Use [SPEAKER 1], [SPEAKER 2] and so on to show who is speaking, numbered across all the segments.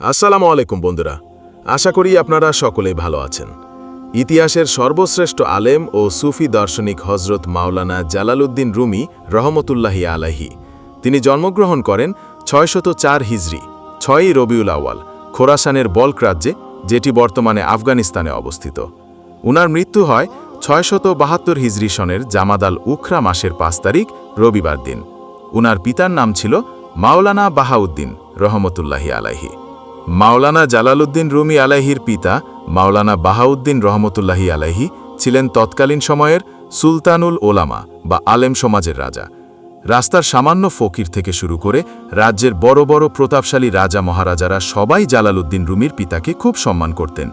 [SPEAKER 1] আসসালামু আলাইকুম, বন্ধুরা। আশা করি আপনারা সকলেই ভালো আছেন। ইতিহাসের সর্বশ্রেষ্ঠ আলেম ও সুফি দার্শনিক হজরত মাওলানা জালালউদ্দিন রুমি রহমতুল্লাহি আলাহি তিনি জন্মগ্রহণ করেন ছয়শত চার হিজরি, ছয়ই রবিউল আওয়াল খোরাসানের বল্ক রাজ্যে, যেটি বর্তমানে আফগানিস্তানে অবস্থিত। উনার মৃত্যু হয় ছয়শত বাহাত্তর হিজরি সনের জামাদাল উখরা মাসের পাঁচ তারিখ, রবিবার দিন। উনার পিতার নাম ছিল মাওলানা বাহাউদ্দিন রহমতুল্লাহি আলাহি মাওলানা জালালউদ্দিন রুমি আলাহির পিতা, মাওলানা বাহাউদ্দিন রহমতুল্লাহি আলাহি ছিলেন তৎকালীন সময়ের সুলতানুল ওলামা বা আলেম সমাজের রাজা। রাস্তার সামান্য ফকির থেকে শুরু করে রাজ্যের বড় বড় প্রতাপশালী রাজা মহারাজারা সবাই জালালউদ্দিন রুমির পিতাকে খুব সম্মান করতেন।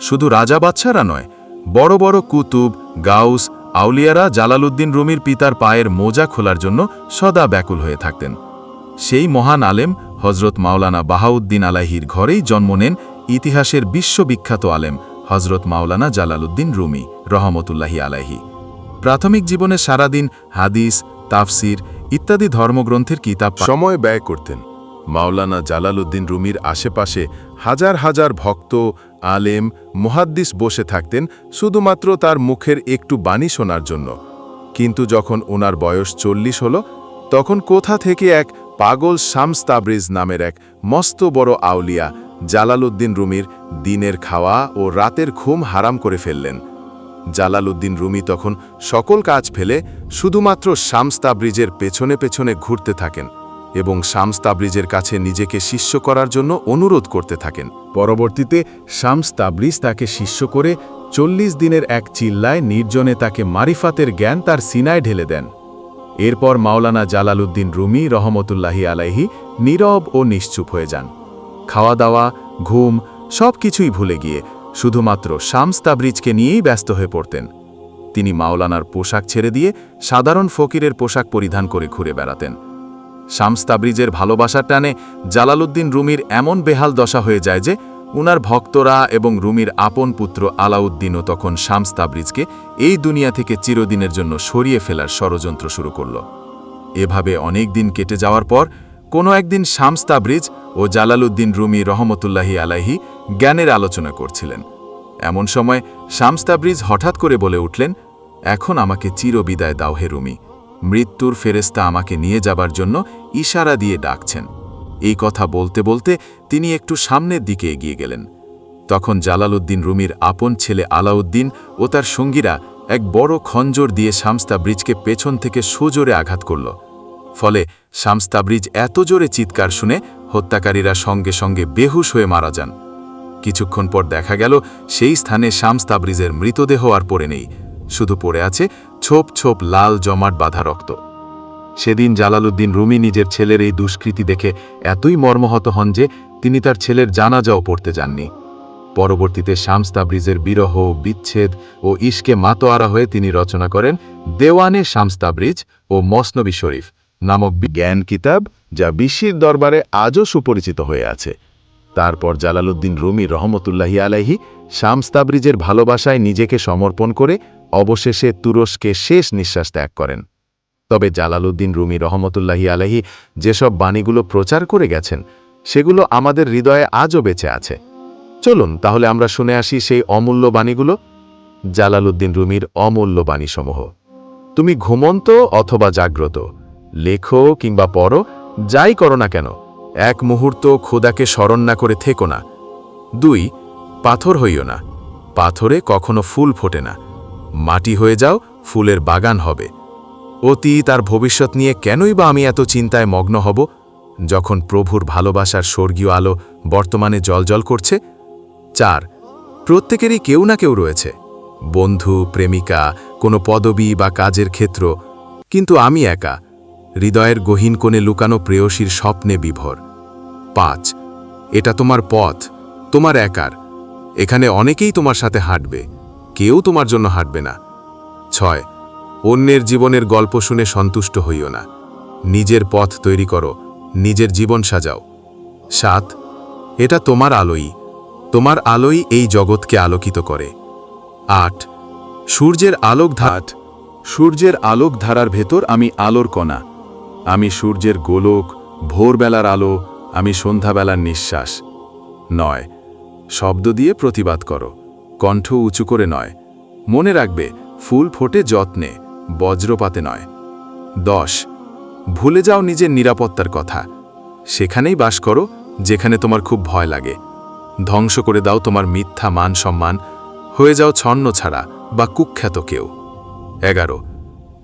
[SPEAKER 1] শুধু রাজা বাচ্চারা নয়, বড় বড় কুতুব, গাউস, আউলিয়ারা জালালউদ্দিন রুমির পিতার পায়ের মোজা খোলার জন্য সদা ব্যাকুল হয়ে থাকতেন। সেই মহান আলেম হজরত মাওলানা বাহাউদ্দিন আলাহির ঘরেই জন্ম নেন ইতিহাসের বিশ্ববিখ্যাত আলেম হজরত মাওলানা জালালউদ্দিন রুমি রহমতুল্লাহি আলাহি প্রাথমিক জীবনে সারাদিন হাদিস, তাফসির ইত্যাদি ধর্মগ্রন্থের কিতাব
[SPEAKER 2] সময় ব্যয় করতেন। মাওলানা জালালউদ্দিন রুমির আশেপাশে হাজার হাজার ভক্ত, আলেম, মুহাদ্দিস বসে থাকতেন শুধুমাত্র তার মুখের একটু বাণী শোনার জন্য। কিন্তু যখন ওনার বয়স চল্লিশ হল, তখন কোথা থেকে এক পাগল শামস তাবরিজ নামের এক মস্ত বড় আউলিয়া জালালউদ্দিন রুমির দিনের খাওয়া ও রাতের ঘুম হারাম করে ফেললেন। জালালউদ্দিন রুমি তখন সকল কাজ ফেলে শুধুমাত্র শামস তাবরিজের পেছনে পেছনে ঘুরতে থাকেন এবং শামস তাবরিজের কাছে নিজেকে শিষ্য করার জন্য অনুরোধ করতে থাকেন।
[SPEAKER 1] পরবর্তীতে শামস তাবরিজ তাকে শিষ্য করে চল্লিশ দিনের এক চিল্লায় নির্জনে তাকে মারিফাতের জ্ঞান তার সিনায় ঢেলে দেন। এরপর মাওলানা জালালউদ্দিন রুমি রহমতুল্লাহি আলাইহি নীরব ও নিশ্চুপ হয়ে যান। খাওয়া দাওয়া ঘুম সব কিছুই ভুলে গিয়ে শুধুমাত্র শামস তাবরিজকে নিয়েই ব্যস্ত হয়ে পড়তেন। তিনি মাওলানার পোশাক ছেড়ে দিয়ে সাধারণ ফকিরের পোশাক পরিধান করে ঘুরে বেড়াতেন। শামস তাবরিজের ভালোবাসার টানে জালালউদ্দিন রুমির এমন বেহাল দশা হয়ে যায় যে উনার ভক্তরা এবং রুমির আপন পুত্র আলাউদ্দিনও তখন শামস তাবরিজকে এই দুনিয়া থেকে চিরদিনের জন্য সরিয়ে ফেলার ষড়যন্ত্র শুরু করল। এভাবে অনেক দিন কেটে যাওয়ার পর কোনো একদিন শামস তাবরিজ ও জালালউদ্দিন রুমি রহমতুল্লাহি আলাহি জ্ঞানের আলোচনা করছিলেন। এমন সময় শামস তাবরিজ হঠাৎ করে বলে উঠলেন, এখন আমাকে চিরবিদায় দাও হে রুমি। মৃত্যুর ফেরেস্তা আমাকে নিয়ে যাবার জন্য ইশারা দিয়ে ডাকছেন। এই কথা বলতে বলতে তিনি একটু সামনের দিকে এগিয়ে গেলেন। তখন জালালউদ্দিন রুমির আপন ছেলে আলাউদ্দিন ও তার সঙ্গীরা এক বড় খঞ্জর দিয়ে শামস্তাব্রিজকে পেছন থেকে সুজোরে আঘাত করল। ফলে শামস্তাব্রিজ এত জোরে চিৎকার শুনে হত্যাকারীরা সঙ্গে সঙ্গে বেহুশ হয়ে মারা যান। কিছুক্ষণ পর দেখা গেল, সেই স্থানে শামস্তাব্রিজের মৃতদেহ আর পড়ে নেই। শুধু পড়ে আছে ছোপ ছোপ লাল জমাট বাঁধা রক্ত। সেদিন জালালউদ্দিন রুমি নিজের ছেলের এই দুষ্কৃতি দেখে এতই মর্মহত হন যে তিনি তার ছেলের জানাজাও পড়তে যাননি। পরবর্তীতে শামস তাবরিজের বিরহ, বিচ্ছেদ ও ইশকে মাতোয়ারা হয়ে তিনি রচনা করেন দেওয়ানে শামস তাবরিজ ও মসনবী শরীফ নামক
[SPEAKER 2] জ্ঞান কিতাব যা বিশ্বের দরবারে আজও সুপরিচিত হয়ে আছে। তারপর জালালউদ্দিন রুমি রহমতুল্লাহি আলাইহি শামস তাবরিজের ভালোবাসায় নিজেকে সমর্পণ করে অবশেষে তুরস্কে শেষ নিঃশ্বাস ত্যাগ করেন। তবে জালালউদ্দিন রুমি রহমতুল্লাহি আলাইহি যেসব বাণীগুলো প্রচার করে গেছেন, সেগুলো আমাদের হৃদয়ে আজও বেঁচে আছে। চলুন তাহলে আমরা শুনে আসি সেই অমূল্য বাণীগুলো, জালালউদ্দিন রুমির অমূল্য বাণীসমূহ। তুমি ঘুমন্ত অথবা জাগ্রত, লেখো কিংবা পড়ো, যাই করো না কেন, এক মুহূর্ত খোদাকে স্মরণ না করে থেকো না। দুই, পাথর হইও না, পাথরে কখনো ফুল ফোটে না, মাটি হয়ে যাও, ফুলের বাগান হবে। অতি তার ভবিষ্যৎ নিয়ে কেনই বা আমি এত চিন্তায় মগ্ন হব? যখন প্রভুর ভালোবাসার স্বর্গীয় আলো বর্তমানে জলজল করছে, চার, প্রত্যেকেরই কেউ না কেউ রয়েছে। বন্ধু, প্রেমিকা, কোনো পদবি বা কাজের ক্ষেত্র, কিন্তু আমি একা, হৃদয়ের গহীন কোণে লুকানো প্রেয়সীর স্বপ্নে বিভোর। পাঁচ, এটা তোমার পথ, তোমার একার, এখানে অনেকেই তোমার সাথে হাঁটবে, কেউ তোমার জন্য হাঁটবে না। ছয় অন্যের জীবনের গল্প শুনে সন্তুষ্ট হইও না। নিজের পথ তৈরি করো, নিজের জীবন সাজাও। সাত, এটা তোমার আলোই। তোমার আলোই এই জগৎকে আলোকিত করে। আট, সূর্যের আলোক ধাট সূর্যের আলোক ধারার ভেতর আমি আলোর কণা। আমি সূর্যের গোলক, ভোরবেলার আলো, আমি সন্ধ্যাবেলার নিঃশ্বাস।
[SPEAKER 1] নয়, শব্দ দিয়ে প্রতিবাদ করো। কণ্ঠ উঁচু করে নয়। মনে রাখবে, ফুল ফোটে যত্নে। বজ্রপাতে নয়। দশ, ভুলে যাও নিজের নিরাপত্তার কথা। সেখানেই বাস করো, যেখানে তোমার খুব ভয় লাগে। ধ্বংস করে দাও তোমার মিথ্যা মান সম্মান। হয়ে যাও ছন্ন ছাড়া বা কুখ্যাত কেউ। এগারো,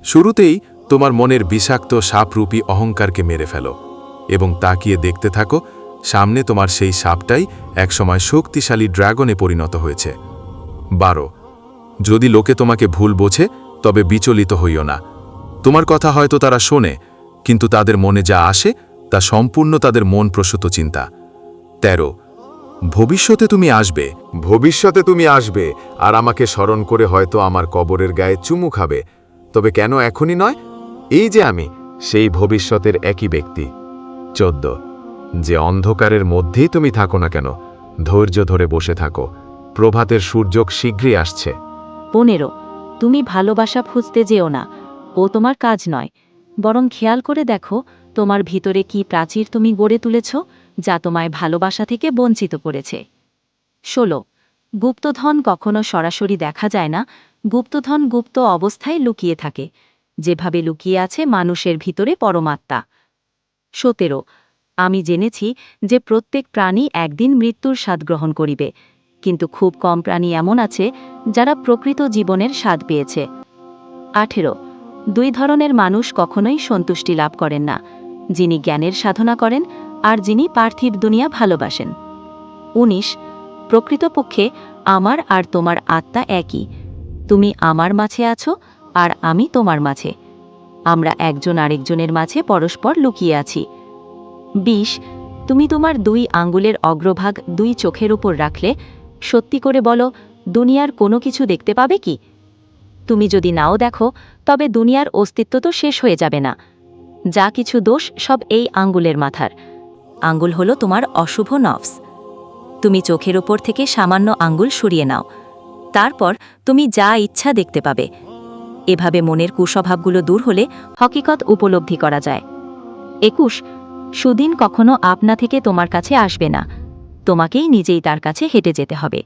[SPEAKER 1] শুরুতেই তোমার মনের বিষাক্ত সাপরূপী অহংকারকে মেরে ফেলো এবং তাকিয়ে দেখতে থাকো, সামনে তোমার সেই সাপটাই একসময় শক্তিশালী ড্রাগনে পরিণত হয়েছে। বারো, যদি লোকে তোমাকে ভুল বোঝে তবে বিচলিত হইও না। তোমার কথা হয়তো তারা শোনে কিন্তু তাদের মনে যা আসে তা সম্পূর্ণ তাদের মন প্রসূত চিন্তা। তেরো ভবিষ্যতে তুমি আসবে।
[SPEAKER 2] ভবিষ্যতে তুমি আসবে আর আমাকে স্মরণ করে হয়তো আমার কবরের গায়ে চুমু খাবে। তবে কেন এখনই নয়? এই যে আমি সেই ভবিষ্যতের একই ব্যক্তি। চোদ্দ যে অন্ধকারের মধ্যেই তুমি থাকো না কেন ধৈর্য ধরে বসে থাকো। প্রভাতের সূর্য শীঘ্রই আসছে।
[SPEAKER 3] পনেরো তুমি ভালোবাসা খুঁজতে যেও না। ও তোমার কাজ নয়। বরং খেয়াল করে দেখো, তোমার ভিতরে কি প্রাচীর তুমি গড়ে তুলেছ, যা তোমায় ভালোবাসা থেকে বঞ্চিত করেছে। ষোলো। গুপ্তধন কখনো সরাসরি দেখা যায় না। গুপ্তধন গুপ্ত অবস্থায় লুকিয়ে থাকে। যেভাবে লুকিয়ে আছে মানুষের ভিতরে পরমাত্মা। সতেরো। আমি জেনেছি যে প্রত্যেক প্রাণী একদিন মৃত্যুর স্বাদ গ্রহণ করিবে। কিন্তু খুব কম প্রাণী এমন আছে যারা প্রকৃত জীবনের স্বাদ পেয়েছে। আঠেরো। দুই ধরনের মানুষ কখনোই সন্তুষ্টি লাভ করেন না, যিনি জ্ঞানের সাধনা করেন আর যিনি পার্থিব দুনিয়া ভালোবাসেন। উনিশ। প্রকৃতপক্ষে আমার আর তোমার আত্মা একই। তুমি আমার মাঝে আছো আর আমি তোমার মাঝে। আমরা একজন আরেকজনের মাঝে পরস্পর লুকিয়ে আছি। বিশ। তুমি তোমার দুই আঙ্গুলের অগ্রভাগ দুই চোখের উপর রাখলে সত্যি করে বলো, দুনিয়ার কোনো কিছু দেখতে পাবে কি? তুমি যদি নাও দেখো, তবে দুনিয়ার অস্তিত্ব তো শেষ হয়ে যাবে না। যা কিছু দোষ সব এই আঙ্গুলের মাথার। আঙ্গুল হলো তোমার অশুভ নফস। তুমি চোখের ওপর থেকে সামান্য আঙ্গুল সরিয়ে নাও। তারপর তুমি যা ইচ্ছা দেখতে পাবে। এভাবে মনের কুস্বভাবগুলো দূর হলে হকিকত উপলব্ধি করা যায়। একুশ, সুদিন কখনো আপনা থেকে তোমার কাছে আসবে না। তোমাকেই নিজেই তার কাছে হেঁটে যেতে হবে।